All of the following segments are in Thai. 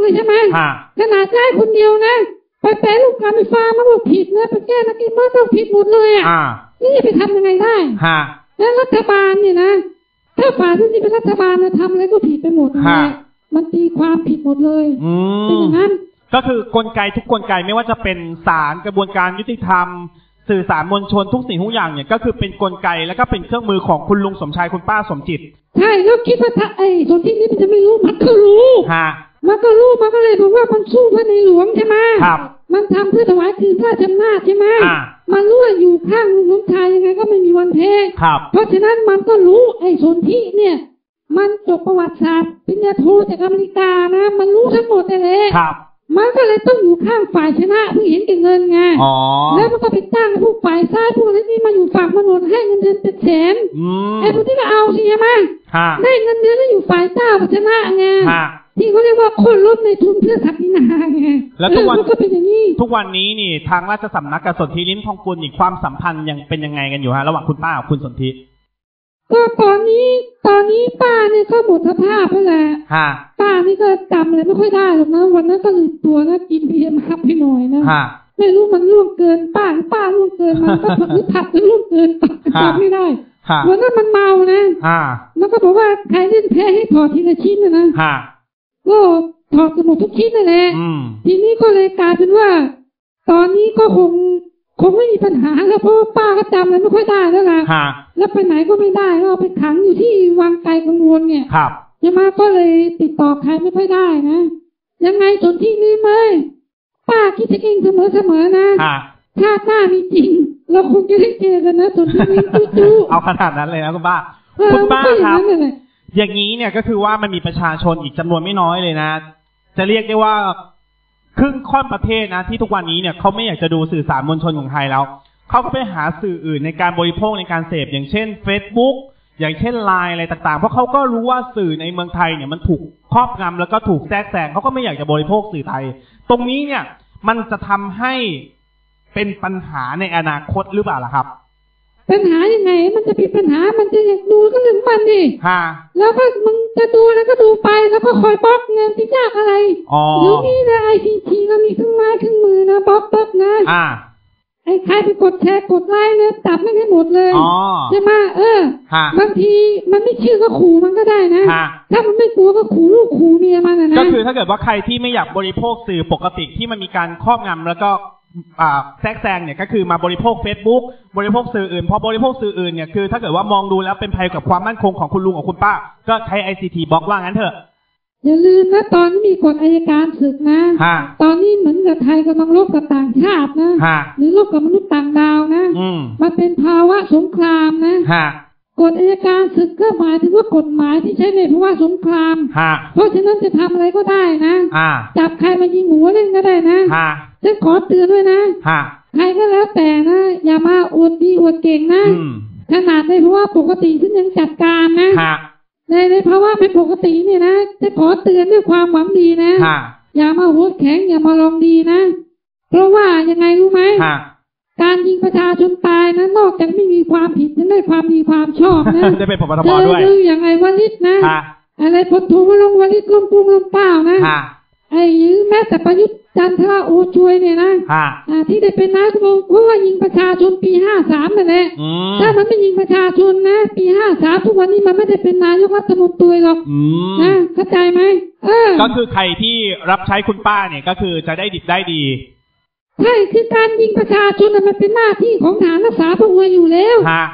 เลยใช่ไหมฮะขนาดได้คนเดียวนะไปแปลรูปการไฟฟ้ามันบอกผิดนะไปแก้นักกินมันต้องผิดหมดเลยอะอ่านี่จะไปทำยังไงได้ฮะแล้วรัฐบาลเนี่ยนะถ้าฝ่ายที่เป็นรัฐบาลนะทำอะไรก็ผิดไปหมดฮะเลยมันตีความผิดหมดเลยอืเป็นอมย่างนั้นก็คือกลไกทุกกลไกไม่ว่าจะเป็นศาลกระบวนการยุติธรรม สื่อสารมวลชนทุกสิ่งทุกอย่างเนี่ยก็คือเป็นกลไกแล้วก็เป็นเครื่องมือของคุณลุงสมชายคุณป้าสมจิต ใช่แล้วคิดว่าถ้าไอ้ส่วนที่นี้มันจะไม่รู้มันก็รู้ฮะ มันก็รู้มันก็เลยบอกว่ามันสู้เพื่อในหลวงใช่ไหมครับมันทำเพื่อถวายคืนพระราชอำนาจใช่ไหมอ่ามันรู้ว่าอยู่ข้างลุงสมชายยังไงก็ไม่มีวันแพ้ครับเพราะฉะนั้นมันก็รู้ไอ้ส่วนที่เนี่ย มันจบประวัติศาสตร์ปริญญาโทจากอเมริกานะ มันรู้ทั้งหมดเลยแหละครับมันก็เลยต้องอยู่ข้างฝ่ายชนะเพื่อเห็นแก่เงินไงอ๋อแล้วมันก็ไปตั้งพวกฝ่ายซ้ายพวกนี้นี่มาอยู่ฝั่งมนุษย์ให้เงินเดือนเป็นแสนอืมไอ้พวกที่ก็เอาสิใช่ไหมฮะได้เงินเดือนแล้วอยู่ฝ่ายเจ้าชนะไง ฮะที่เขาเรียกว่าคนลดในทุนเพื่อศักดินาไงแล้วทุกวันเออมันก็เป็นอย่างนี้ทุกวันนี้นี่ทางราชสำนักกับสนธิลิ้มทองกุลนี่ความสัมพันธ์ยังเป็นยังไงกันอยู่ฮะระหว่างคุณป้ากับคุณสนธิก็ตอนนี้ตอนนี้ป้าเนี่ยก็หมดสภาพแล้วแหละฮะป้านี่ก็จำอะไรไม่ค่อยได้หรอกนะวันนั้นก็ลืมตัวนะกินเพียมากไปหน่อยนะฮะไม่รู้มันล่วงเกินป้าหรือป้าล่วงเกินมันก็หรือผัดหรือล่วงเกินป้าฮะจำไม่ได้ฮะวันนั้นมันเมานะฮะแล้วก็บอกว่าใครเล่นแพ้ให้ถอดทีละชิ้นนะนะฮะ ก็ถอดกันหมดทุกชิ้นนั่นแหละอืมทีนี้ก็เลยกลายเป็นว่า ตอนนี้ก็คงคงไม่มีปัญหาแล้วเพราะว่าป้าก็จำอะไรไม่ค่อยได้แล้วล่ะฮะแล้วไปไหนก็ไม่ได้ก็เอาไปขังอยู่ที่วังไกลกังวลเนี่ยครับยามาก็เลยติดต่อใครไม่ค่อยได้นะยังไงสนที่นี้ไหมป้าคิดจะเองเสมอเสมอๆนะฮะถ้าป้ามีจริง เราคงจะได้เจอกันนะสนที่นี้จู้เอาขนาดนั้นเลยนะคุณป้าๆเออคุณป้ามันก็อย่าคงรับ อย่างนี้เนี่ยก็คือว่ามันมีประชาชนอีกจำนวนไม่น้อยเลยนะ จะเรียกได้ว่าครึ่งค่อนประเทศนะ ที่ทุกวันนี้เนี่ยเขาไม่อยากจะดูสื่อสารมวลชนของไทยแล้วเขาก็ไปหาสื่ออื่นในการบริโภคในการเสพอย่างเช่น Facebook อย่างเช่นไลน์อะไรต่างๆ เพราะเขาก็รู้ว่าสื่อในเมืองไทยเนี่ยมันถูกครอบงำแล้วก็ถูกแทรกแซงเขาก็ไม่อยากจะบริโภคสื่อไทย ตรงนี้เนี่ยมันจะทำให้เป็นปัญหาในอนาคตหรือเปล่าล่ะครับ ปัญหายังไง มันจะเป็นปัญหา มันจะอยากดูก็เรื่องมันดิฮะแล้วก็มึงจะดูแล้วก็ดูไปแล้วก็คอยบล็อกเงินที่ยากอะไรอ๋อเดี๋ยวนี้นะไอซีทีเรามีเครื่องไม้เครื่องมือนะบล็อกปุ๊บนะอ่าไอ้ใครไปกดแชร์กดไลค์เนี่ยจับไม่ได้หมดเลยอ๋อใช่ไหมเออฮะบางทีมันไม่เชื่อก็ขู่มันก็ได้นะฮะถ้ามันไม่กลัวก็ขู่ลูกขู่เมียมันนะนะก็คือถ้าเกิดว่าใครที่ไม่อยากบริโภคสื่อปกติที่มันมีการครอบงำแล้วก็อ่า แทรกแซงเนี่ยก็คือมาบริโภค Facebook บริโภคสื่ออื่น พอบริโภคสื่ออื่นเนี่ยคือถ้าเกิดว่ามองดูแล้วเป็นภัยกับความมั่นคงของคุณลุงของคุณป้า ก็ใช้ ICT บล็อกว่างั้นเถอะ อย่าลืมนะตอนนี้มีกฎอายการศึกนะฮะตอนนี้เหมือนกับไทยกำลังรบกับต่างชาตินะฮะหรือรบกับมนุษย์ต่างดาวนะอืมมันเป็นภาวะสงครามนะฮะกฎอายการศึกก็หมายถึงว่ากฎหมายที่ใช้ในภาวะสงครามฮะเพราะฉะนั้นจะทำอะไรก็ได้นะอ่าจับใครมายิงหัวเล่นก็ได้นะ ฮะจะขอเตือนด้วยนะฮะใครก็แล้วแต่นะอย่ามาอวดดีอวดเก่งนะอืมขนาดในภาวะปกติที่ยังจัดการนะฮะในในภาวะเป็นปกติเนี่ยนะจะขอเตือนด้วยความหวังดีนะฮะอย่ามาหัวแข็งอย่ามาลองดีนะ เพราะว่ายังไงรู้ไหมฮะการยิงประชาชนตายนะนอกจากไม่มีความผิดยังได้ความดีความชอบนะได้เป็นผบทเจบอด้วยดูอย่างไอ้วลิตนะฮะอะไรพลโทวรงค์วลิตลมปุงลมเปล่านะฮะ ไอ้ยือแม้แต่ประยุทธ์จันทราโอชวยเนี่ยนะฮะอ่าที่ได้เป็นนายกเพราะว่ายิงประชาชนปีห้าสามนั่นแหละอืมถ้ามันไม่ยิงประชาชนนะ ปีห้าสามทุกวันนี้มันไม่ได้เป็นนายกรัฐมนตรีหรอกอืมนะเข้าใจไหมเออก็คือใครที่รับใช้คุณป้าเนี่ยก็คือจะได้ดิบได้ดี ใช่คือการยิงประชาชนน่ะมันเป็นหน้าที่ของฐานรักษาพระองค์อยู่แล้ว ฮะ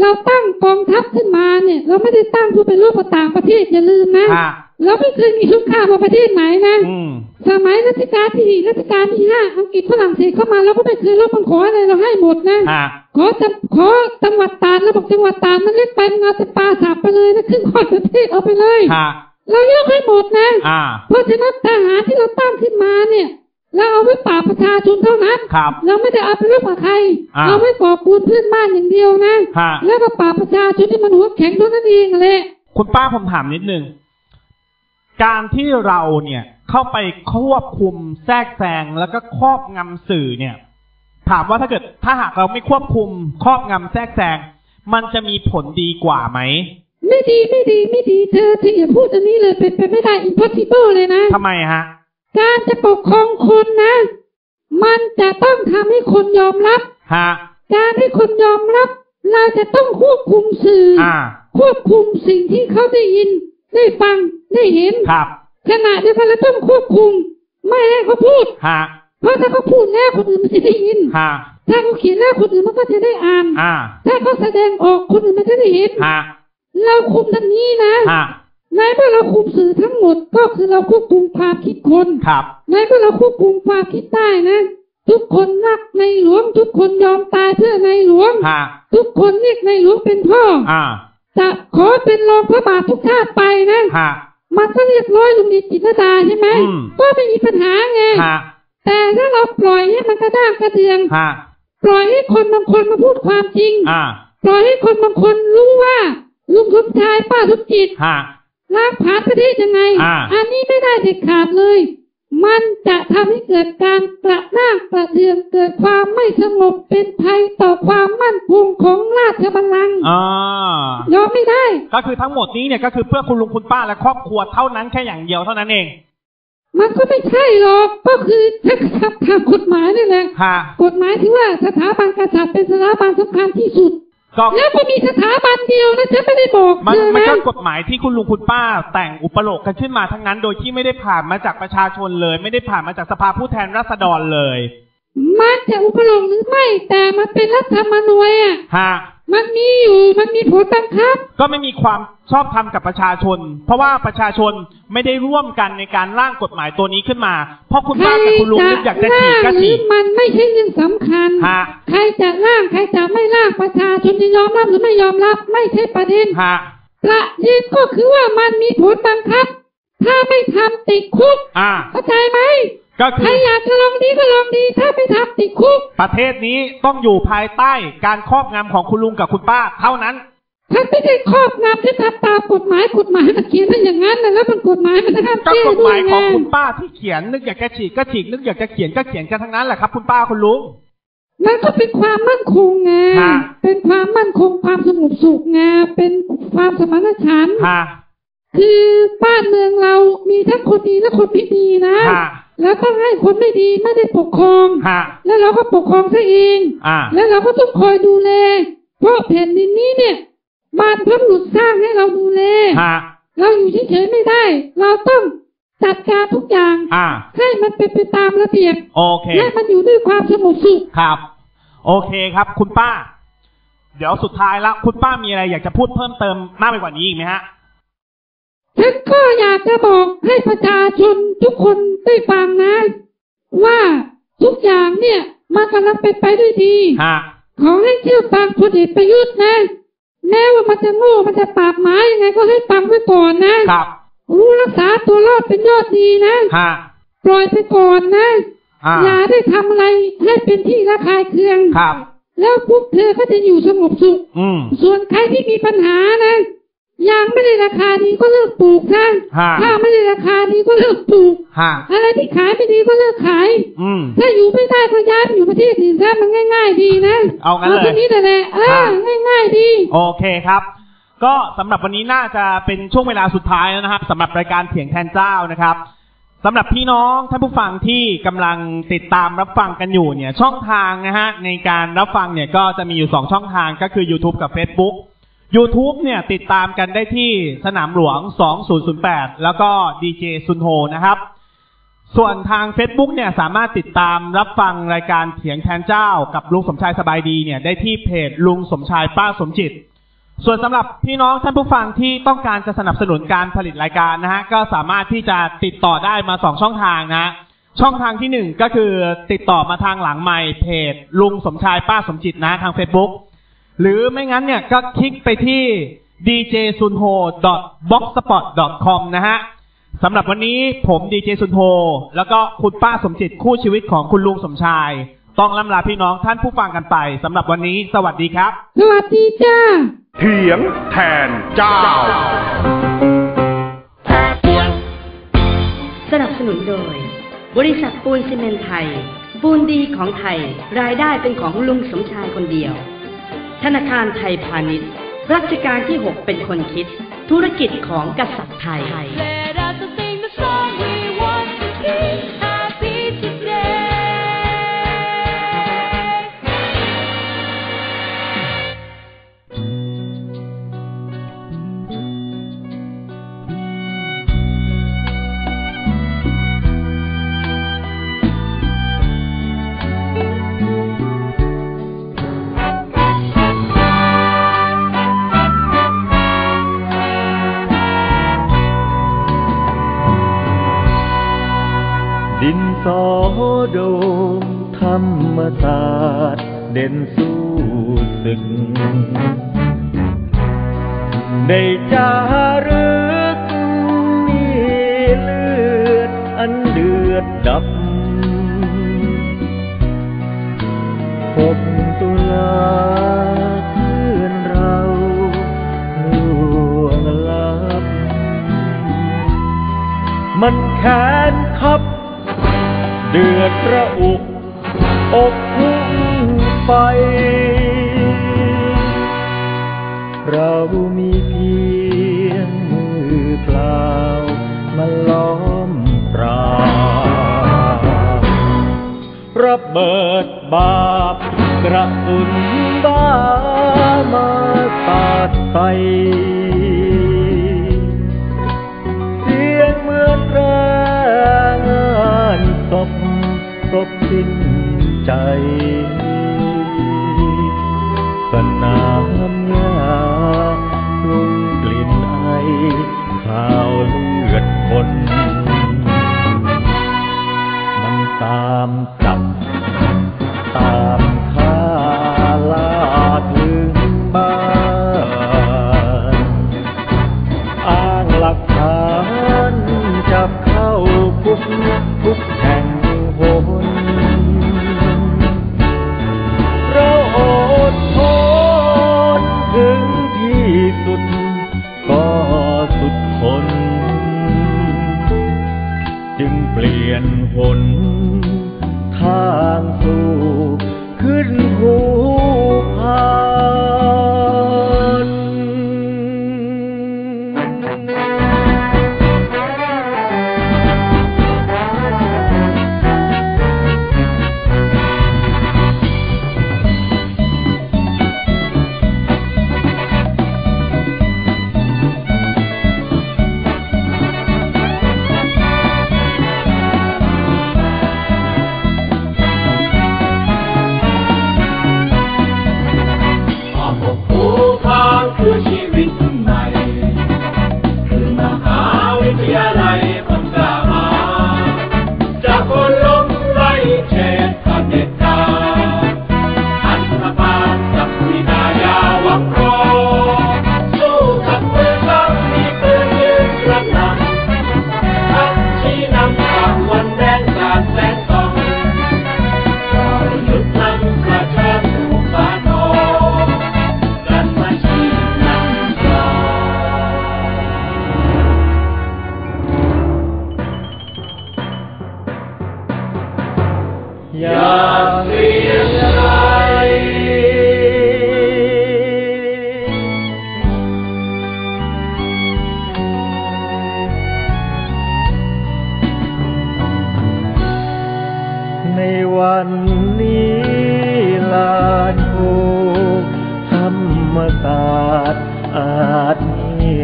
เราตั้งกองทัพขึ้นมาเนี่ย เราไม่ได้ตั้งเพื่อเป็นรบกับต่างประเทศอย่าลืมนะ ฮะ เราไม่เคยมีสงครามกับประเทศไหนนะอืมสมัยรัชกาลที่สี่รัชกาลที่ห้าอังกฤษฝรั่งเศสเข้ามาเราก็ไม่เคยรบมันขออะไรเราให้หมดนะฮะขอจังขอจังหวัดตราดแล้วบอกจังหวัดตราดมันเล็กไปมันเอาแต่ปลาสับไปเลยนะครึ่งข้อนประเทศเอาไปเลยฮะเรายกให้หมดนะอ่าเพราะฉะนั้นทหารที่เราตั้งขึ้นมาเนี่ยเราเอาไว้ปราบประชาชนเท่านั้นครับเราไม่ได้เอาไปรบกับใครอ่าเราไม่ก่อกวนเพื่อนบ้านอย่างเดียวนะฮะแล้วก็ปราบประชาชนที่มันหัวแข็งเท่านั้นเองแหละคุณป้าผมถามนิดนึง การที่เราเนี่ยเข้าไปควบคุมแทรกแซงแล้วก็ครอบงำสื่อเนี่ย ถามว่าถ้าเกิดถ้าหากเราไม่ควบคุมครอบงำแทรกแซงมันจะมีผลดีกว่าไหมไม่ดีไม่ดีไม่ดีเธอเธออย่าพูดอันนี้เลยเป็นไปไม่ได้ impossible เลยนะทำไมฮะ การจะปกครองคนนะ มันจะต้องทำให้คนยอมรับฮะการให้คนยอมรับ เราจะต้องควบคุมสื่อออ่าควบคุมสิ่งที่เขาได้ยินได้ฟัง ได้เห็นครับขณะเดียวกันเราต้องควบคุม ไม่ให้เขาพูดฮะเพราะถ้าเขาพูดแล้วคนอื่นมันจะได้ยินฮะถ้าเขาเขียนแล้วคนอื่นมันก็จะได้อ่านอ่าถ้าเขาแสดงออกคนอื่นมันจะได้เห็นฮะเราคุมทางนี้นะฮะในเมื่อเราคุมสื่อทั้งหมดก็คือเราควบคุมความคิดคนครับในเมื่อเราควบคุมความคิดได้นะทุกคนรักในหลวง ทุกคนยอมตายเพื่อในหลวงฮะทุกคนเรียกในหลวงเป็นพ่ออ่าจะขอเป็นรองพระบาททุกชาติไปนะฮะ มันก็เรียกร้อยลุงนิดจิตรดาใช่ไหมอืมก็ไม่มีปัญหาไงฮะแต่ถ้าเราปล่อยให้มันกระด้างกระเดืองฮะปล่อยให้คนบางคนมาพูดความจริงอ่าปล่อยให้คนบางคนรู้ว่าลุงสมชายป้าสมจิตฮะล้างผ่านประเทศยังไงอ่าอันนี้ไม่ได้เด็ดขาดเลย มันจะทำให้เกิดการก ระด้างกระเทืองเกิดความไม่สงบเป็นภัยต่อความมั่นคงของราชบัลลังก์อ่ายอมไม่ได้ ก็คือทั้งหมดนี้เนี่ยก็คือเพื่อคุณลุงคุณป้าและครอบครัวเท่านั้นแค่อย่างเดียวเท่านั้นเอง มันก็ไม่ใช่หรอกก็คือถ้ากระทำตามกฎหมายนี่แหละฮะกฎหมายที่ว่าสถาบันกษัตริย์เป็นสถาบันสำคัญที่สุด ก็แล้วก็มีสถาบันเดียวนะฉันไม่ได้บอกมันเธอมันนะก็กฎหมายที่คุณลุงคุณป้า แต่งอุปโลกกันขึ้นมาทั้งนั้น โดยที่ไม่ได้ผ่านมาจากประชาชนเลย ไม่ได้ผ่านมาจากสภาผู้แทนราษฎรเลย มันจะอุปโลกหรือไม่แต่มันเป็นรัฐธรรมนูญอะฮะ มันมีอยู่มันมีผลบังคับ ก็ไม่มีความชอบธรรมกับประชาชน เพราะว่าประชาชนไม่ได้ร่วมกันในการร่างกฎหมายตัวนี้ขึ้นมา เพราะคุณป้ากับคุณลุงนึกอยากจะฉีกก็ร่างหรืฉีอกมันไม่ใช่เรื่องสำคัญฮะใครจะร่างใครจะไม่ร่างประชาชนจะยอมรับหรือไม่ยอมรับไม่ใช่ประเด็นฮะประเด็นก็คือว่ามันมีผลบังคับ ถ้าไม่ทำติดคุกอ่าเข้าใจไหม ก็ใคคืรออยากจะลองดีก็ลองดี ถ้าไม่ทำติดคุก ประเทศนี้ต้องอยู่ภายใต้การครอบงำของคุณลุงกับคุณป้า เท่านั้นฉันไม่ได้ครอบงำฉันทำตามกฎหมายกฎหมายมันเขียนมาอย่างนั้นนะแล้วมันกฎหมายมันห้ามก็แก้กฎหด้วมายยไงของคุณป้าที่เขียนนึกอยากจะฉีกก็ฉีกนึกอยากจะเขียนก็เขียนกันทั้งนั้นแหละครับคุณป้าคุณลุง มันก็เป็นความมั่นคงไงฮะ เป็นความมั่นคงความสงบสุขไงเป็นความสมานฉันท์ฮะคือบ้านเมืองเรามีทั้งคนดีและคนไม่ดีนะ ฮะ แล้วต้องให้คนไม่ดีไม่ได้ปกครอง ฮะ แล้วเราก็ปกครองซะเอง อ่า แล้วเราก็ต้องคอยดูแล เพราะแผ่นดินนี้เนี่ยบ้านพระบุรุษสร้างให้เราดูแล ฮะ เราอยู่เฉยๆไม่ได้ เราต้องจัดการทุกอย่าง อ่า ให้มันเป็นไปตามระเบียบ โอเคให้มันอยู่ด้วยความสงบสุข ครับ โอเคครับ คุณป้า เดี๋ยวสุดท้ายแล้วคุณป้ามีอะไรอยากจะพูดเพิ่มเติมมากไปกว่านี้อีกไหมฮะ ฉันก็อยากจะบอกให้ประชาชนทุกคนได้ฟังนะ ว่าทุกอย่างเนี่ยมันกำลังเป็นไปด้วยดี ฮะ ขอให้เชื่อฟังพลเอกประยุทธ์นะ แม้ว่ามันจะโง่มันจะปราบหมายยังไงก็ให้ฟังไว้ก่อนนะครับ รู้รักษาตัวรอดเป็นยอดดีนะ ฮะ ปล่อยไปก่อนนะ อ่า อย่าได้ทำอะไรให้เป็นที่ระคายเคือง ครับ แล้วพวกเธอก็จะอยู่สงบสุข อืม ส่วนใครที่มีปัญหานะ ยางไม่ได้ราคาดีก็เลิกปลูกซะฮะถ้าไม่ได้ราคาดีก็เลิกปลูก ฮะอะไรที่ขายไม่ดีก็เลิกขาย อืม ถ้าอยู่ไม่ได้ก็ย้ายไปอยู่ประเทศอื่นซะมันง่าย ๆ ดีนะเอางั้นเลย ทีนี้แต่แหละเอครัอบง่าย ๆ ดี โอเคครับ ก็สำหรับวันนี้น่าจะเป็นช่วงเวลาสุดท้ายแล้วนะครับสำหรับรายการเถียงแทนเจ้านะครับสำหรับพี่น้องท่านผู้ฟังที่กำลังติดตามรับฟังกันอยู่เนี่ยช่องทางนะฮะในการรับฟังเนี่ยก็จะมีอยู่สองช่องทางก็คือ YouTube กับ Facebook YouTube เนี่ยติดตามกันได้ที่สนามหลวง 2008 แล้วก็ดีเจซุนโฮนะครับ ส่วนทาง Facebook เนี่ยสามารถติดตามรับฟังรายการเถียงแทนเจ้ากับลุงสมชายสบายดีเนี่ยได้ที่เพจลุงสมชายป้าสมจิต ส่วนสำหรับพี่น้องท่านผู้ฟังที่ต้องการจะสนับสนุนการผลิตรายการนะฮะก็สามารถที่จะติดต่อได้มาสองช่องทางนะช่องทางที่หนึ่งก็คือติดต่อมาทางหลังไมค์เพจลุงสมชายป้าสมจิตนะทาง Facebook หรือไม่งั้นเนี่ยก็คลิกไปที่ djsunho.blogspot.com นะฮะสำหรับวันนี้ผมดีเจซุนโฮแล้วก็คุณป้าสมจิตคู่ชีวิตของคุณลุงสมชาย ต้องล่ำลาพี่น้องท่านผู้ฟังกันไปสำหรับวันนี้สวัสดีครับ สวัสดีจ้าเถียงแทนเจ้า สนับสนุนโดย บริษัทปูนซีเมนต์ไทย ปูนดีของไทย รายได้เป็นของลุงสมชายคนเดียว ธนาคารไทยพาณิชย์ รัชกาลที่ 6 เป็นคนคิด ธุรกิจของกษัตริย์ไทย ได้จารึกมีเลือดอันเดือดดับหกตุลาเพื่อนเราล่วงลับ มันแค้นคับ เดือดระอุอกพุ่งไฟเรามีพี ปล่ามาล้อมปราบระเบิดบาปกระสุนบ้ามาสาดใส่เสียงเหมือนแรงานศพศพสิ้นใจสนา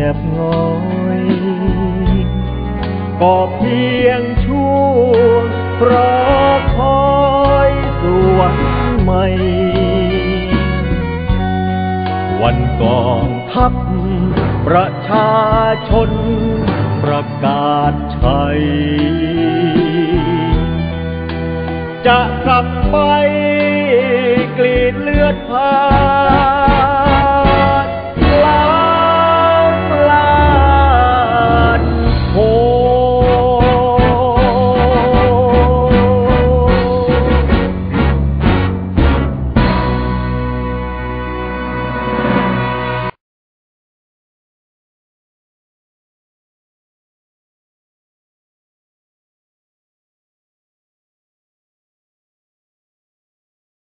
ยบง้อยก็เพียงช่วงรอคอยสวนใหม่ วันกองทัพประชาชนประกาศชัย จะกลับไปกรีดเลือดพา